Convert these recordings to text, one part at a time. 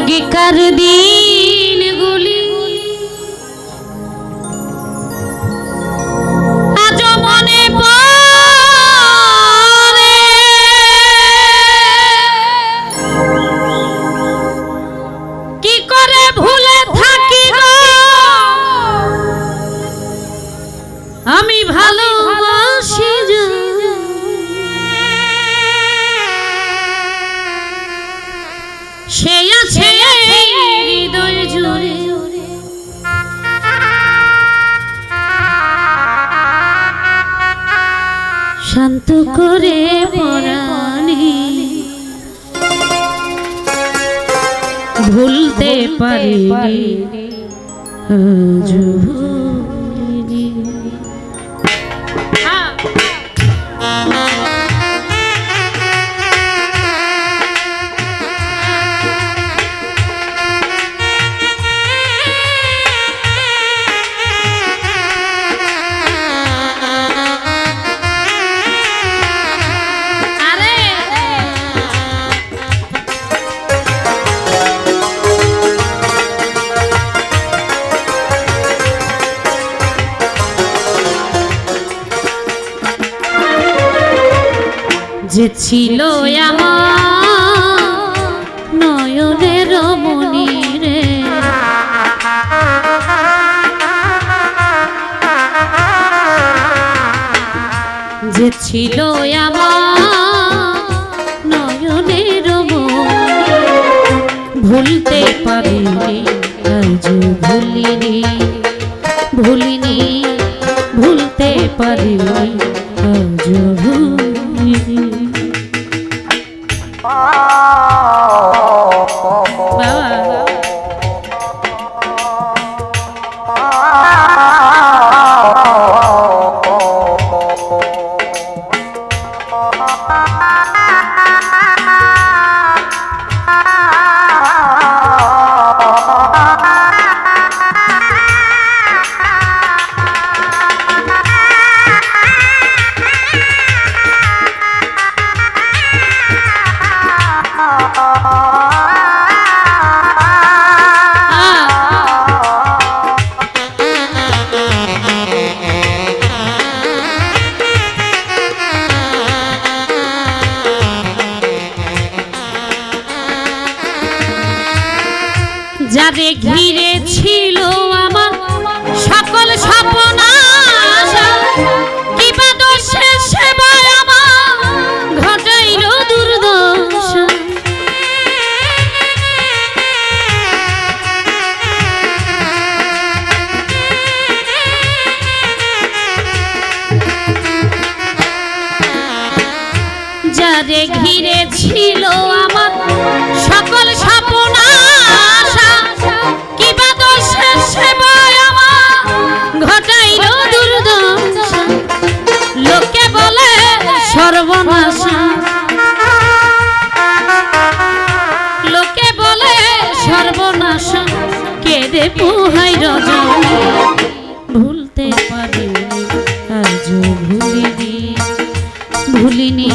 আগেকার দিনগুলি আজ মনে পড়ে। কি করে ভুলে শান্ত করে পরাণে ভুলতে পারি আজ যে ছিল নয়নের মনি রে যে ছিল নয়নের ভুলতে পারিনি আজ ভুলিনি। ভুলিনি যারে ঘিরে ছিল আমার সকল স্বপ্ন। ঘিরে ছিল কেঁদে পোহাই ভুলতে পারিনি ভুলিনি ভুলিনি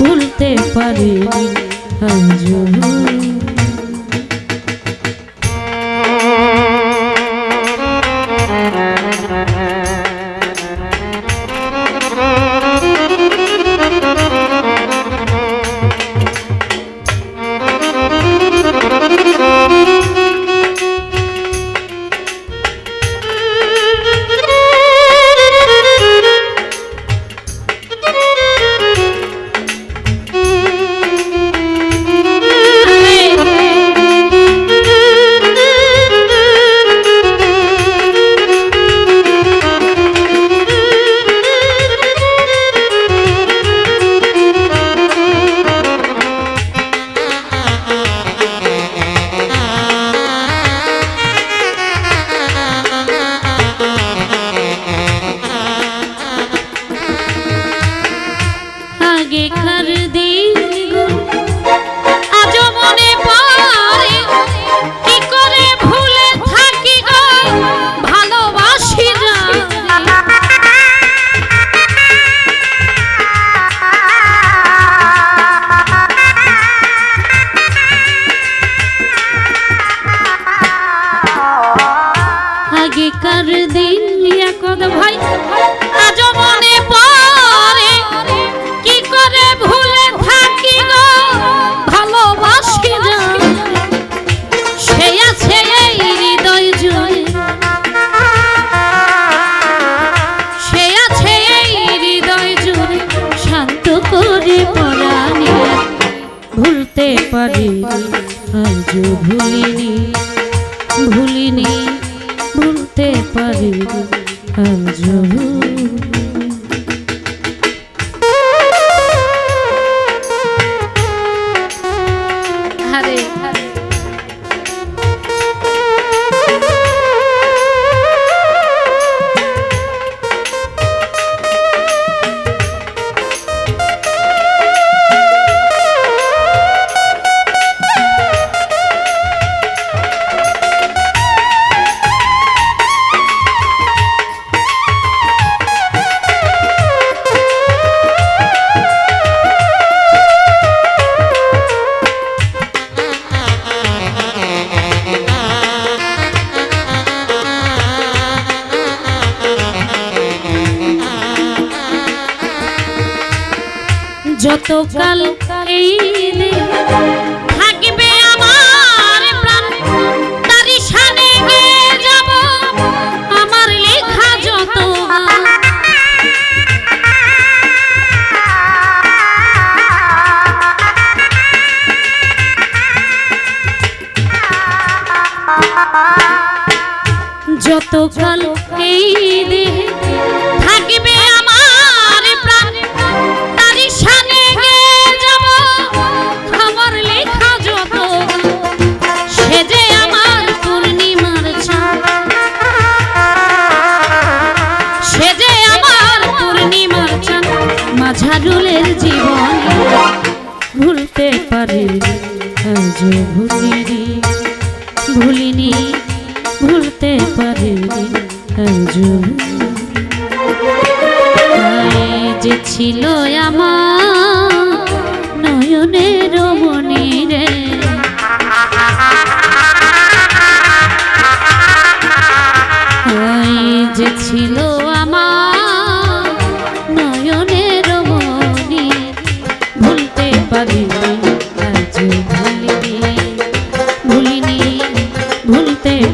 ভুলতে পারিনি। পারিনি আজও ভুলিনি ভুলিনি ভুলতে পারি আজও ভুলিনি। যতকাল এই থাকবে আমার প্রাণ যাব আমার লেখা যত যতকাল ভুলতে পারি। আজ ভুলিনি ভুলিনি ভুলতে পারি। আজ যে ছিল আমার নয়নের মনি